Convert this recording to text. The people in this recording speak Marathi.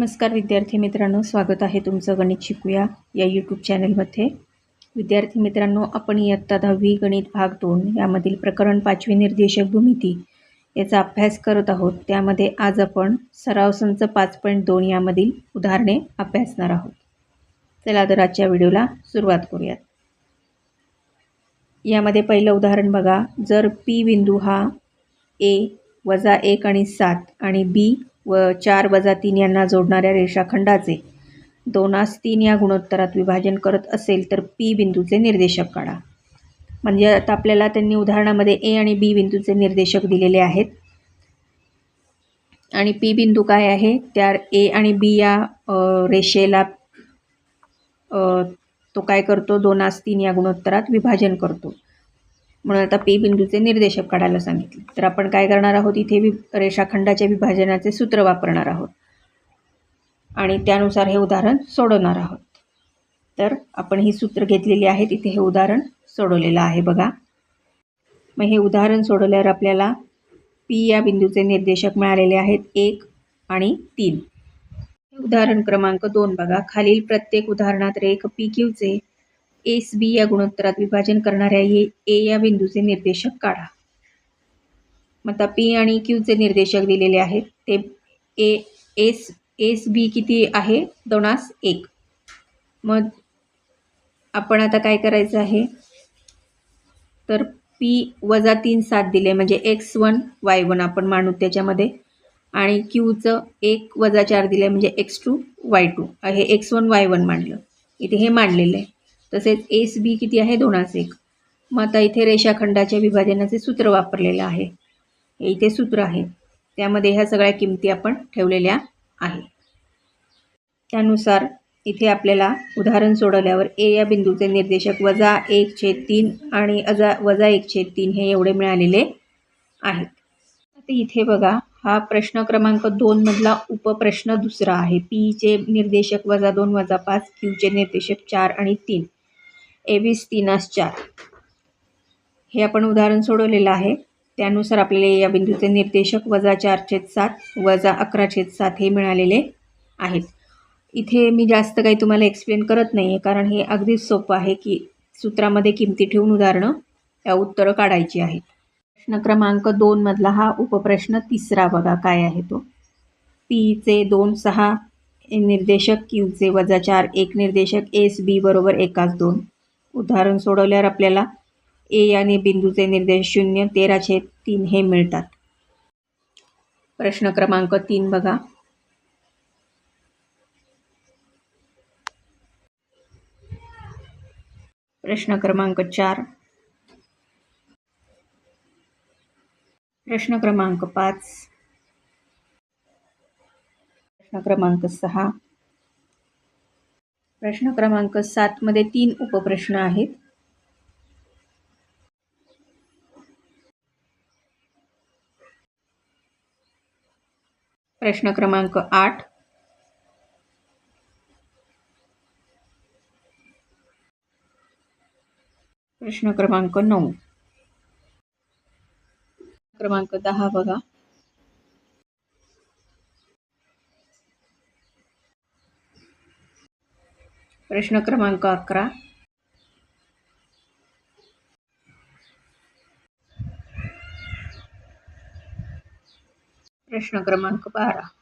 नमस्कार विद्यार्थी मित्रांनो स्वागत आहे तुमचं गणित शिकूया या यूट्यूब चॅनलमध्ये विद्यार्थी मित्रांनो आपण इयत्ता दहावी गणित भाग दोन यामधील प्रकरण पाचवी निर्देशक भूमिती याचा अभ्यास करत आहोत. त्यामध्ये आज आपण सराव संच पाच पॉईंट दोन यामधील उदाहरणे अभ्यासणार आहोत. चला तर आजच्या व्हिडिओला सुरुवात करूयात. यामध्ये पहिलं उदाहरण बघा. जर पी बिंदू हा ए वजा एक आणि सात आणि बी व चार वजा तीन यांना जोडणाऱ्या रेषाखंडाचे दोनास तीन या गुणोत्तरात विभाजन करत असेल तर पी बिंदूचे निर्देशक काढा. म्हणजे आता आपल्याला त्यांनी उदाहरणामध्ये ए आणि बी बिंदूचे निर्देशक दिलेले आहेत. आणि पी बिंदू काय आहे? त्या ए आणि बी या रेषेला तो काय करतो? दोनास तीन या गुणोत्तरात विभाजन करतो. म्हणून आता पी बिंदूचे निर्देशक काढायला सांगितले. तर आपण काय करणार आहोत? इथे वि रेषाखंडाच्या विभाजनाचे सूत्र वापरणार आहोत. आणि त्यानुसार हे उदाहरण सोडवणार आहोत. तर आपण ही सूत्र घेतलेली आहेत इथे हे उदाहरण सोडवलेलं आहे बघा. मग हे उदाहरण सोडवल्यावर आपल्याला पी या बिंदूचे निर्देशक मिळालेले आहेत एक आणि तीन. उदाहरण क्रमांक दोन बघा. खालील प्रत्येक उदाहरणात रेख पी क्यूचे एस बी या गुणोत्तरात विभाजन करणाऱ्या ए ए या बिंदूचे निर्देशक काढा. मग आता पी आणि क्यूचे निर्देशक दिलेले आहेत. ते ए एस एस बी किती आहे? दोनास एक. मग आपण आता काय करायचं आहे? तर पी वजा तीन सात दिले म्हणजे एक्स वन वाय वन आपण मानू त्याच्यामध्ये. आणि क्यूचं एक वजा चार दिले म्हणजे एक्स टू वाय टू. हे एक्स वन वाय वन मांडलं. इथे हे मांडलेलं आहे. तसेच एस बी किती आहे? दोनास एक. मग आता इथे रेषाखंडाच्या विभाजनाचे सूत्र वापरलेलं आहे. हे इथे सूत्र आहे. त्यामध्ये ह्या सगळ्या किमती आपण ठेवलेल्या आहे त्यानुसार इथे आपल्याला उदाहरण सोडवल्यावर ए या बिंदूचे निर्देशक वजा एक छेद तीन आणि अजा वजा एक छेद तीन हे एवढे मिळालेले आहेत. आता इथे बघा हा प्रश्न क्रमांक दोनमधला उपप्रश्न दुसरा आहे. पीचे निर्देशक वजा दोन वजा पाच क्यूचे निर्देशक चार आणि तीन. एवीस तीनास चार. हे आपण उदाहरण सोडवलेलं आहे. त्यानुसार आपल्याला या बिंदूचे निर्देशक वजा चार छेद सात वजा अकरा छेद सात हे मिळालेले आहेत. इथे मी जास्त काही तुम्हाला एक्सप्लेन करत नाही आहे कारण हे अगदीच सोपं आहे की सूत्रामध्ये किमती ठेवून उदाहरणं त्या उत्तरं काढायची आहेत. प्रश्न क्रमांक दोनमधला हा उपप्रश्न तिसरा बघा काय आहे तो. पीचे दोन सहा निर्देशक क्यूचे वजा चार एक निर्देशक एस बी बरोबर एकाच दोन. उदाहरण सोडवल्यावर आपल्याला ए आणि बिंदूचे निर्देश शून्य तेराशे तीन हे मिळतात. प्रश्न क्रमांक तीन बघा. प्रश्न क्रमांक चार. प्रश्न क्रमांक पाच. प्रश्न क्रमांक सहा. प्रश्न क्रमांक सातमध्ये तीन उपप्रश्न आहेत. प्रश्न क्रमांक आठ. प्रश्न क्रमांक नऊ. क्रमांक दहा बघा. प्रश्न क्रमांक अकरा. प्रश्न क्रमांक बारा.